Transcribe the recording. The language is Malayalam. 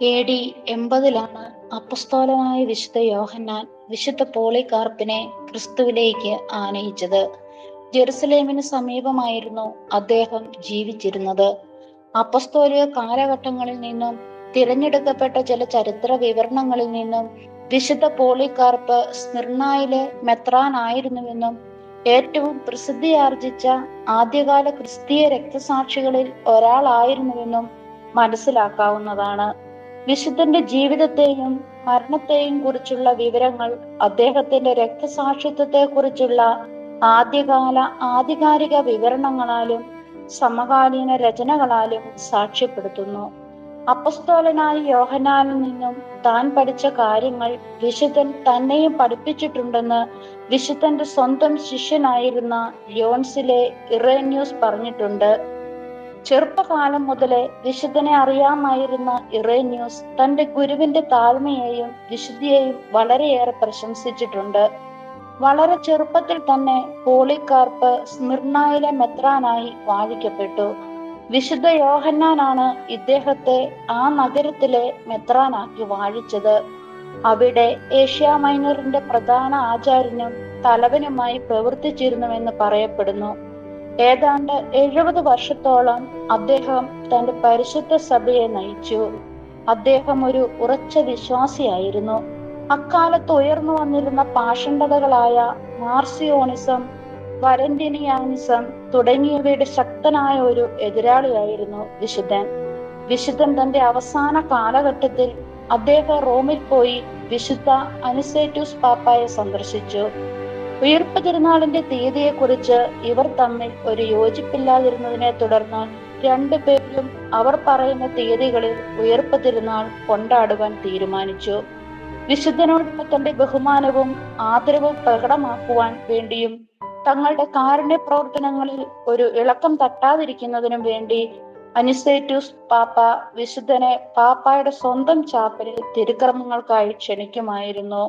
എ ഡി എൺപതിലാണ് അപ്പസ്തോലനായ വിശുദ്ധ യോഹന്നാൻ വിശുദ്ധ പോളികാർപ്പിനെ ക്രിസ്തുവിലേക്ക് ആനയിച്ചത്. ജെറുസലേമിന് സമീപമായിരുന്നു അദ്ദേഹം ജീവിച്ചിരുന്നത്. അപ്പസ്തോലിക കാലഘട്ടങ്ങളിൽ നിന്നും തിരഞ്ഞെടുക്കപ്പെട്ട ചില ചരിത്ര വിവരണങ്ങളിൽ നിന്നും വിശുദ്ധ പോളികാർപ്പ് സ്മിർണായിലെ മെത്രാനായിരുന്നുവെന്നും ഏറ്റവും പ്രസിദ്ധിയാർജിച്ച ആദ്യകാല ക്രിസ്തീയ രക്തസാക്ഷികളിൽ ഒരാളായിരുന്നുവെന്നും മനസ്സിലാക്കാവുന്നതാണ്. വിശുദ്ധന്റെ ജീവിതത്തെയും മരണത്തെയും കുറിച്ചുള്ള വിവരങ്ങൾ അദ്ദേഹത്തിന്റെ രക്തസാക്ഷിത്വത്തെ കുറിച്ചുള്ള ആദ്യകാല ആധികാരിക വിവരണങ്ങളാലും സമകാലീന രചനകളാലും സാക്ഷ്യപ്പെടുത്തുന്നു. അപ്പസ്തോലനായ യോഹനാനിൽ നിന്നും താൻ പഠിച്ച കാര്യങ്ങൾ വിശുദ്ധൻ തന്നെയും പഠിപ്പിച്ചിട്ടുണ്ടെന്ന് വിശുദ്ധന്റെ സ്വന്തം ശിഷ്യനായിരുന്ന യോൺസിലെ ഇറേന്യൂസ് പറഞ്ഞിട്ടുണ്ട്. ചെറുപ്പകാലം മുതലേ വിശുദ്ധനെ അറിയാമായിരുന്ന ഇറേന്യൂസ് തന്റെ ഗുരുവിന്റെ താഴ്മയെയും വിശുദ്ധിയെയും വളരെയേറെ പ്രശംസിച്ചിട്ടുണ്ട്. വളരെ ചെറുപ്പത്തിൽ തന്നെ പോളിക്കാർപ്പ് സ്മിർണായിലെ മെത്രാനായി വാഴിക്കപ്പെട്ടു. വിശുദ്ധ യോഹന്നാനാണ് ഇദ്ദേഹത്തെ ആ നഗരത്തിലെ മെത്രാനാക്കി വാഴിച്ചത്. അവിടെ ഏഷ്യ മൈനറിന്റെ പ്രധാന ആചാര്യനും തലവനുമായി പ്രവർത്തിച്ചിരുന്നുവെന്ന് പറയപ്പെടുന്നു. ഏതാണ്ട് എഴുപത് വർഷത്തോളം അദ്ദേഹം തന്റെ പരിശുദ്ധ സഭയെ നയിച്ചു. അദ്ദേഹം ഒരു ഉറച്ച വിശ്വാസിയായിരുന്നു. അക്കാലത്ത് ഉയർന്നു വന്നിരുന്ന പാഷണ്ഡതകളായ മാർസിയോണിസം വരന്റിനിയാനിസം തുടങ്ങിയവയുടെ ശക്തനായ ഒരു എതിരാളിയായിരുന്നു വിശുദ്ധൻ. വിശുദ്ധൻ തന്റെ അവസാന കാലഘട്ടത്തിൽ അദ്ദേഹം റോമിൽ പോയി വിശുദ്ധ അനിസേറ്റൂസ് പാപ്പായെ സന്ദർശിച്ചു. ഉയർപ്പ് തിരുനാളിന്റെ തീയതിയെക്കുറിച്ച് ഇവർ തമ്മിൽ ഒരു യോജിപ്പില്ലാതിരുന്നതിനെ തുടർന്ന് രണ്ടുപേരും അവർ പറയുന്ന തീയതികളിൽ ഉയർപ്പ് തിരുനാൾ കൊണ്ടാടുവാൻ തീരുമാനിച്ചു. വിശുദ്ധനോടുള്ള തന്റെ ബഹുമാനവും ആദരവും പ്രകടമാക്കുവാൻ വേണ്ടിയും തങ്ങളുടെ കാരുണ്യ പ്രവർത്തനങ്ങളിൽ ഒരു ഇളക്കം തട്ടാതിരിക്കുന്നതിനും വേണ്ടി അനിസേറ്റൂസ് പാപ്പ വിശുദ്ധനെ പാപ്പായുടെ സ്വന്തം ചാപ്പലിൽ തിരുക്രമങ്ങൾക്കായി ക്ഷണിക്കുമായിരുന്നു.